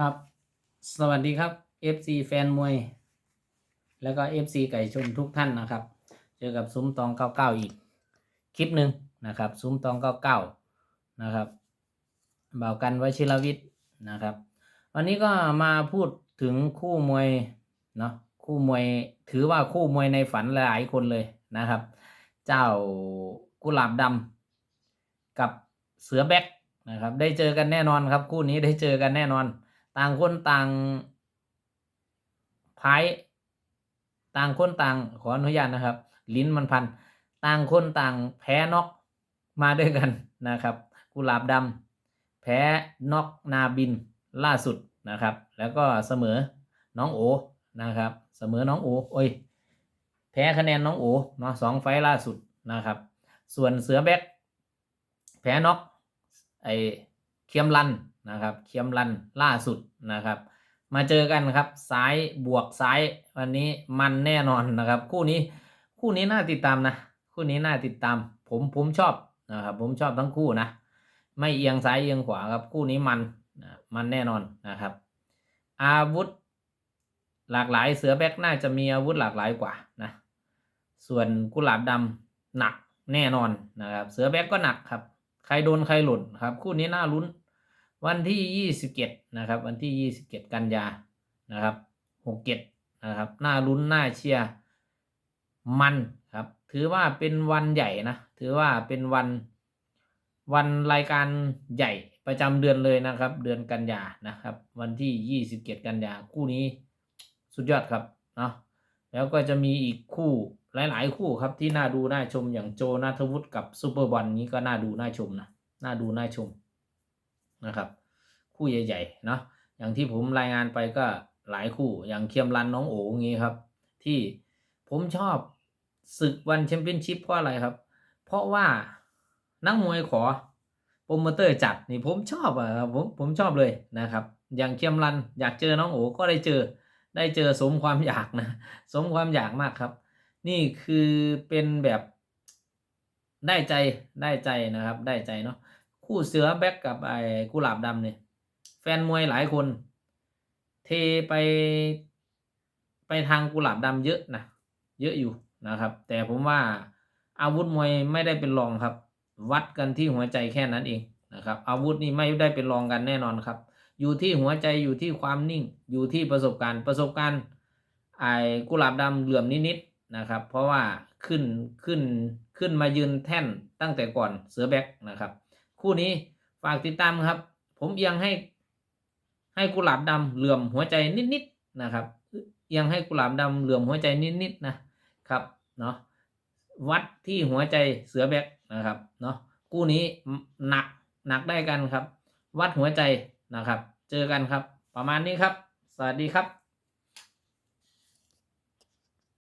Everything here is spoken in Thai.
ครับ สวัสดีครับ FC แฟนมวย แล้วก็ FC ไก่ชนทุกท่านนะครับ เจอกับซุ้มตอง 99 อีก คลิปหนึ่งนะครับ ซุ้มตอง 99 นะครับเบากันวชิรวิทย์นะครับ วันนี้ก็มาพูดถึงคู่มวยเนาะคู่มวยถือว่าคู่มวยในฝันหลายคนเลยนะครับ เจ้ากุหลาบดำกับเสือแบ็กนะครับ ได้เจอกันแน่นอนครับ คู่นี้ได้เจอกันแน่นอน ต่างคนต่างพายต่างคนต่างขออนุญาตนะครับ ลิ้นมันพัน ต่างคนต่างแพ้นอกมาด้วยกันนะครับ กุหลาบดำแพ้นอกนาบินล่าสุดนะครับ แล้วก็เสมอน้องโอนะครับ เสมอน้องโอโอ้ยแพ้คะแนนน้องโอเนาะสองไฟล์ล่าสุดนะครับ ส่วนเสือแบ็กแพ้นอกไอเคียมรัน นะครับเคียมรันล่าสุดนะครับ มาเจอกันครับซ้ายบวกซ้ายวันนี้มันแน่นอนนะครับ คู่นี้คู่นี้น่าติดตามนะ คู่นี้น่าติดตาม ผมผมชอบนะครับผมชอบทั้งคู่นะ ไม่เอียงซ้ายเอียงขวาครับคู่นี้มันมันแน่นอนนะครับ อาวุธหลากหลายเสือแบ็กน่าจะมีอาวุธหลากหลายกว่านะส่วนกุหลาบดำหนักแน่นอนนะครับ เสือแบ็กก็หนักครับ ใครโดนใครหล่นครับ คู่นี้น่าลุ้น วันที่ยี่สิบเจ็ดนะครับ วันที่ยี่สิบเจ็ดกันยานะครับหกเจ็ดนะครับน่าลุ้นน่าเชียร์มันครับ ถือว่าเป็นวันใหญ่นะ ถือว่าเป็นวันวันรายการใหญ่ประจำเดือนเลยนะครับ เดือนกันยานะครับ วันที่ยี่สิบเจ็ดกันยาคู่นี้สุดยอดครับเนาะแล้วก็จะมีอีกคู่หลาย ๆ คู่ครับที่น่าดูน่าชมอย่างโจนาทวุฒิกับซูเปอร์บอลนี้ก็น่าดูน่าชมนะน่าดูน่าชม นะครับคู่ใหญ่ๆเนาะอย่างที่ผมรายงานไปก็หลายคู่อย่างเคียมรันน้องโอ๋งี้ครับ ที่ผมชอบศึกวันแชมเปี้ยนชิพเพราะอะไรครับ เพราะว่านักมวยขอโปรโมเตอร์จัดนี่ผมชอบอะครับผมผมชอบเลยนะครับ อย่างเคียมรันอยากเจอน้องโอ๋ก็ได้เจอ ได้เจอสมความอยากนะ สมความอยากมากครับ นี่คือเป็นแบบได้ใจได้ใจนะครับ ได้ใจเนาะ คู่เสือแบ็กกับไอ้กุหลาบดำเนี่ย แฟนมวยหลายคน เทไปไปทางกุหลาบดำเยอะนะเยอะอยู่นะครับ แต่ผมว่าอาวุธมวยไม่ได้เป็นรองครับ วัดกันที่หัวใจแค่นั้นเองนะครับ อาวุธนี่ไม่ได้เป็นรองกันแน่นอนครับ อยู่ที่หัวใจอยู่ที่ความนิ่ง อยู่ที่ประสบการณ์ประสบการณ์ไอ้กุหลาบดำเหลื่อมนิดๆนะครับ เพราะว่าขึ้นขึ้นขึ้นมายืนแท่นตั้งแต่ก่อนเสือแบ็กนะครับ คู่นี้ฝากติดตามครับ ผมเอียงให้ ให้กุหลาบดำเหลื่อมหัวใจนิดๆนะครับเอียงให้กุหลาบดำเหลื่อมหัวใจนิดๆนะครับเนาะวัดที่หัวใจเสือแบกนะครับเนาะคู่นี้หนักหนักได้กันครับ วัดหัวใจนะครับ เจอกันครับ ประมาณนี้ครับ สวัสดีครับ